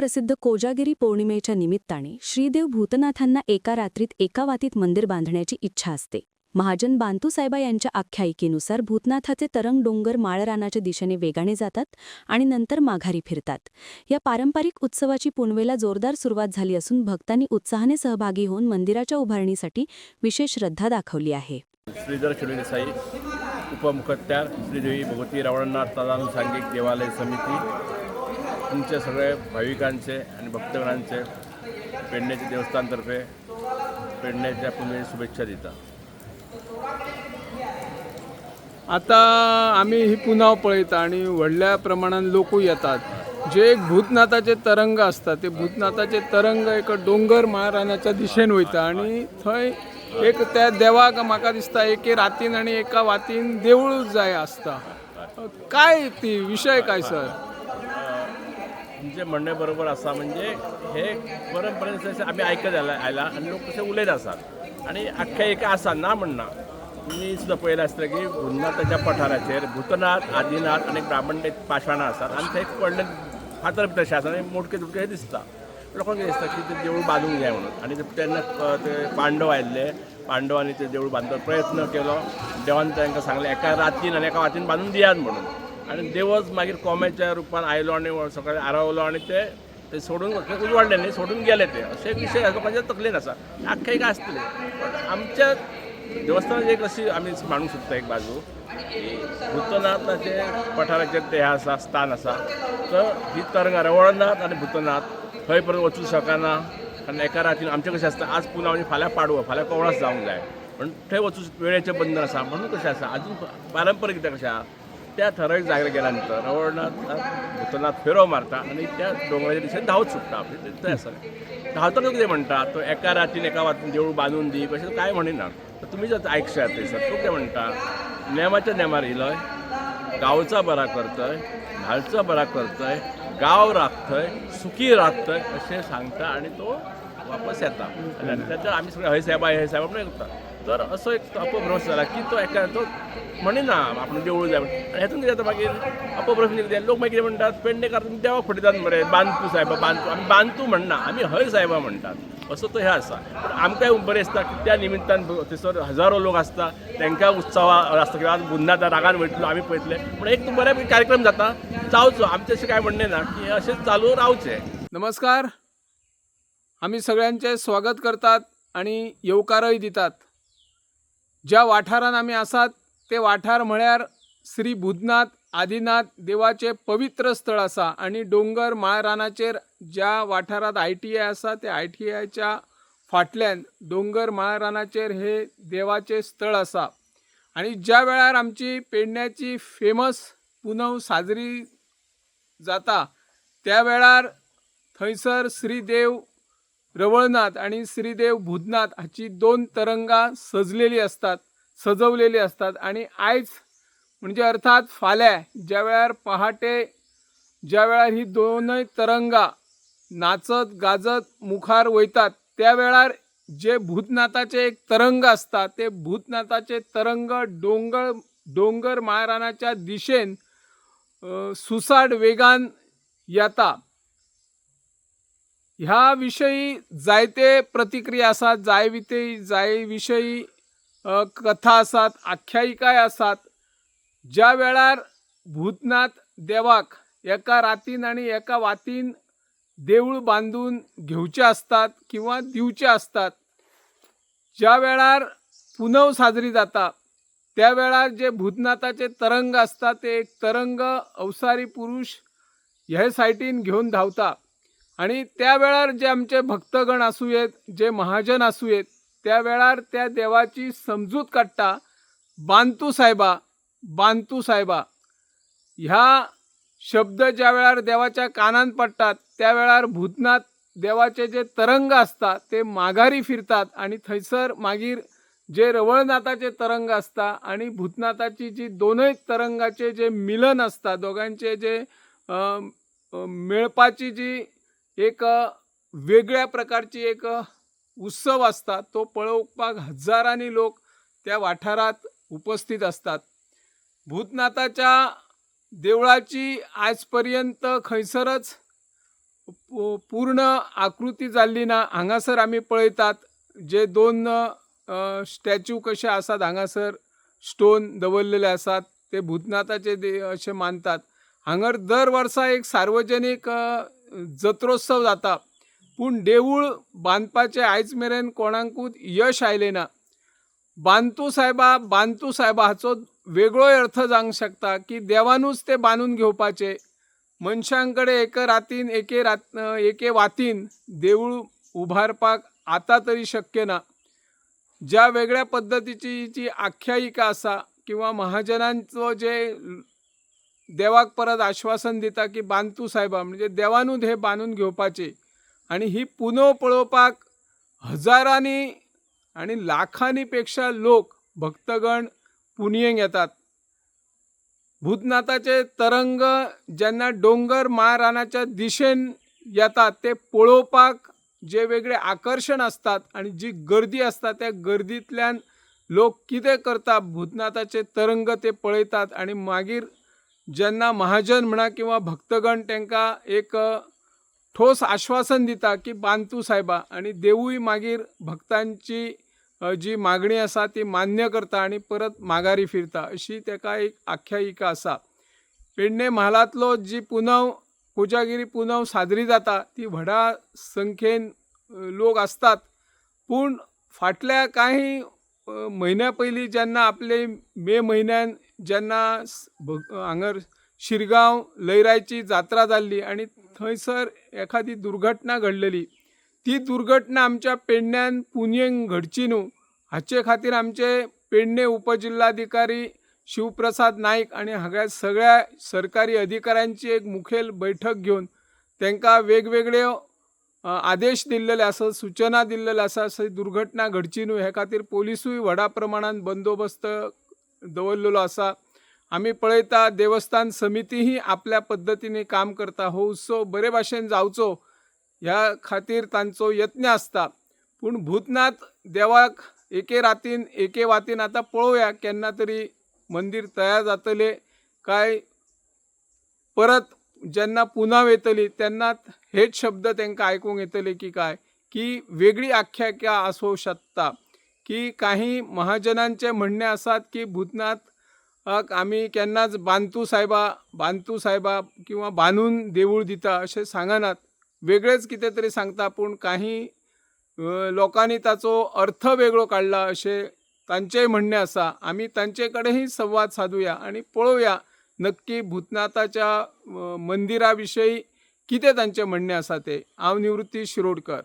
जगप्रसिद्ध कोजागिरी पौर्णिमेच्या निमित्ताने श्रीदेव भूतनाथांना एका रात्रीत एका वातीत मंदिर बांधण्याची इच्छा असते. महाजन बांतूसाहेबा यांच्या आख्यायिकेनुसार भूतनाथाचे तरंग डोंगर माळरानाच्या दिशेने वेगाने जातात आणि नंतर माघारी फिरतात. या पारंपरिक उत्सवाची पुनवेला जोरदार सुरुवात झाली असून भक्तांनी उत्साहाने सहभागी होऊन मंदिराच्या उभारणीसाठी विशेष श्रद्धा दाखवली आहे. श्रीधर श्रीदेवी भगवती रवळनाथ सांघिक देवालय समिती तुमच्या सगळे भाविकांचे आणि भक्तगणांचे पेडण्याचे देवस्थानतर्फे पेडण्याच्या पुणे शुभेच्छा देतात आता आम्ही ही पुनाव पळयता आणि व्हडल्या प्रमाणात लोक येतात. जे एक भूतनाथाचे तरंग असतात ते भूतनाथाचे तरंग एक डोंगर महाराणाच्या दिशेन वयता आणि थंय एक त्या देवाक म्हाका दिसता एके रातीन आणि एका वातीन देवूळ जाय आसता काय ती विशय काय सर? तुमचे म्हणणे बरोबर असा म्हणजे हे परंपरेन अशें आमी आयकत आला आयला आनी लोक तशे उलयत आसात आनी आख्या एक आसा ना म्हणना मी सुद्दां पळयलें आसतलें की भूतनाथाच्या पठाराचेर भूतनाथ आदिनाथ आनी ब्राह्मण पाशाणां आसात आनी थंय एक व्हडलें फातर बी तशें आसा आनी मोडके तुटके दिसता लोकांक कितें दिसता की तें देवूळ बांदूंक जाय म्हणून. आनी तेन्ना ते पांडव आयिल्ले पांडवांनी ते देवूळ बांदपाक प्रयत्न केलो. देवान तांकां सांगलें एका रातीन आनी एका वातीन बांदून दियात म्हणून. आनी देवच मागीर कोंब्याच्या रुपान आयलो आनी सकाळी आरावलो आनी ते ते सोडून उजवाडले न्ही सोडून गेले ते. अशे विशय म्हणजे तकलेन आसा. आख्या एक आसतले. पण आमच्या देवस्थानात एक अशी आमी मांडूंक सोदता एक बाजू. की भूतनाथाचे पठाराचेर ते आसा स्थान आसा. तर ही तरंगा रवळनाथ आनी भूतनाथ खंय पर्यंत वचूंक शकना. कारण एका रातीन आमचें कशें आसता आज पुना म्हणजे फाल्यां पाडवो फाल्यां कवळास जावंक जाय. पण थंय वचूंक वेळेचें बंधन आसा म्हणून कशें आसा अजून पारंपरीक कितें कशें आसा? त्या ठराविक जागेला गेल्यानंतर रवळनाथ भूतनाथ फेरो मारता आनी त्या दोंगराच्या दिशेन धांवत सुट्टा म्हणजे थंय आसा धांवतना कितें म्हणटा तो एका रातीन एका वातीन देवूळ बांदून दी अशें कांय म्हणिना. तर तुमी जर आयकशात थंयसर तो कितें म्हणटा नेमाच्या नेमार इलोय गांवचा बरा करतय न्हालचा बरा करतय गांव राखतय सुखी राखतय अशें सांगता आनी तो वापस येता. आनी त्याच्यात आमी सगळे हय साहेबा हय साहेबा म्हणून करता तर असो एक अपभ्रंश जाला की तो एका तो म्हणिना आपण देवूळ जाय म्हणून आनी हेतून कितें जाता मागीर अपभ्रंश कितें लोक मागीर कितें म्हणटात पेडणेकार तुमी देवाक फटयतात मरे बांदतू सायबा बांदतू आमी बांदतू म्हणना आमी हय साहेबा म्हणटात असो तो हे आसा पण आमकांय बरें दिसता की त्या निमित्तान थंयसर हजारो लोक आसता तांकां उत्सवा आसता किंवा आज बुन्नाथ रागान वयतलो आमी पळयतले पूण एक बऱ्या कार्यक्रम जाता. जावचो आमचें अशें कांय म्हणणें ना की अशें चालू रावचें नमस्कार. आम्ही सगळ्यांचे स्वागत करतात आणि येवकारय दितात. ज्या वाठारान आमी आसात ते वाठार म्हळ्यार श्री भुदनाथ आदिनाथ देवाचे पवित्र स्थळ आसा आनी डोंगर माळरानाचेर ज्या वाठारांत आय टी आय आसा त्या आय टी आयच्या फाटल्यान डोंगर माळरानाचेर हे देवाचे स्थळ आसा आनी ज्या वेळार आमची पेडण्याची फेमस पुनव साजरी जाता त्या वेळार थंयसर श्रीदेव रवळनाथ आणि श्रीदेव भूतनाथ ह्याची दोन तरंगा सजलेली असतात सजवलेली असतात आणि आयज म्हणजे अर्थात फाल्यां. ज्या वेळार पहाटे ज्या वेळार ही दोनय तरंगा नाचत गाजत मुखार वयतात त्या वेळार जे भूतनाथाचे एक तरंग असतात ते भूतनाथाचे तरंग डोंगर डोंगर माळरानाच्या दिशेन सुसाड सुसाट वेगान येता. ह्या विशयी जायते प्रतिक्रिया आसात जाय विते जाय विशयी कथा आसात आख्यायिकाय आसात ज्या वेळार भूतनाथ देवाक एका रातीन आणि एका वातीन देऊळ बांधून घेवचे असतात किंवा दिवचे असतात ज्या वेळार पुनव साजरी जाता त्या वेळार जे भूतनाथाचे तरंग असतात ते एक तरंग अवसारी पुरुष हे सायटीन घेऊन धावता. आणि त्या वेळार जे आमचे भक्तगण असूयेत जे महाजन असूयेत त्या वेळार त्या देवाची समजूत काडटा बांतू साहेबा बांतू साहेबा. ह्या शब्द ज्या वेळार देवाच्या कानांत पडटात त्या वेळार भूतनाथ देवाचे जे तरंग असतात ते माघारी फिरतात आणि थंयसर मागीर जे रवळनाथाचे तरंग असता आणि भूतनाथाची जी दोनय तरंगाचे जे मिलन असता दोघांचे जे मेळपाची जी एक वेगळ्या प्रकारची एक उत्सव असतात. तो पळोवपाक हजारांनी लोक त्या वाठारात उपस्थित असतात. भूतनाथाच्या देवळाची आजपर्यंत खंयसरच पूर्ण आकृती जाल्ली ना हांगासर आमी पळयतात. जे दोन स्टॅच्यू कशे आसात हांगासर स्टोन दवरलेले आसात ते भूतनाथाचे दे अशें मानतात. हांगर दर वर्सा एक सार्वजनीक जत्रोत्सव जाता. पूण देवूळ बांदपाचें आयज मेरेन कोणाकूच यश आयलें ना. बांतू सायबा बांतू सायबा हाचो वेगळोय अर्थ जावंक शकता की देवानूच ते बांदून घेवपाचे. मनशां कडेन एके रातीन एके रात एके वातीन देवूळ उबारपाक आतां तरी शक्य ना. ज्या वेगळ्या पद्दतीची जी आख्यायिका आसा किंवा महाजनांचो जे देवाक परत आश्वासन दिता की बांतू सायबा म्हणजे देवानूच हे बांदून घेवपाचे. आनी ही पुनव पळोवपाक हजारांनी आनी लाखांनी पेक्षा लोक भक्तगण पुणयेक येतात. भूतनाथाचे तरंग जेन्ना डोंगर माळरानाच्या दिशेन येतात ते पळोवपाक जे वेगळे आकर्शण असतात आणि जी गर्दी असता त्या गर्दींतल्यान लोक कितें करता भूतनाथाचे तरंग ते पळयतात आणि मागीर जेन्ना महाजन म्हणा किंवा भक्तगण तांकां एक ठोस आश्वासन दिता की बांतू सायबा आणि देवूय मागीर भक्तांची जी मागणी आसा ती मान्य करता आणि परत माघारी फिरता अशी ताका एक आख्यायिका आसा पेडणे म्हालांतलो जी पुनव कोजागिरी पुनव साजरी जाता ती व्हडा संख्येन लोक असतात. पूण फाटल्या काही महिन्या म्हयन्या पयलीं जेन्ना आपले मे म्हयन्यान जेन्ना हांगर शिरगांव लयराईची जात्रा जाल्ली आणि थंयसर एखादी दुर्घटना घडलेली. ती दुर्घटना आमच्या पेडण्यान पुनयेंक घडची न्हू हाचे खातीर आमचे पेडणे उपजिल्हाधिकारी शिवप्रसाद नाईक आणि हांगा सगळ्या सरकारी अधिकाऱ्यांची एक मुखेल बैठक घेवन तांकां वेगवेगळ्यो आदेश दिल्लेले आसा सूचना दिल्लेले आसा अशी दुर्घटना घडची न्हू हे खातीर पोलिसूय व्हडा प्रमाणान बंदोबस्त दवरलेलो आसा. आमी पळयता देवस्थान समितीही आपल्या पद्दतीने काम करता. हो उत्सव बरे भाशेन जावचो ह्या खातीर तांचो यत्न आसता. पूण भूतनाथ देवाक एके रातीन एके वातीन आतां पळोवया केन्ना तरी मंदीर तयार जातले काय परत जेन्ना पुनव येतली त्यांना हेच शब्द त्यांना आयकूंक येतले की काय? की वेगळी आख्यायिका आसूं शकता? की काही महाजनांचे म्हणणे आसात की भूतनाथ आमी केन्नाच बांतू सायबा बांतू सायबा किंवा बांदून देवूळ दिता अशें सांगनात वेगळेच कितें तरी सांगता पूण काही लोकांनी ताचो अर्थ वेगळो काडला अशें तांचेय म्हणणें आसा आमी तांचे कडेनय संवाद सादुया आनी पळोवया नक्की भूतनाथाच्या मंदिराविषयी कितें तांचें म्हणणें आसा तें हांव निवृत्ती शिरोडकर.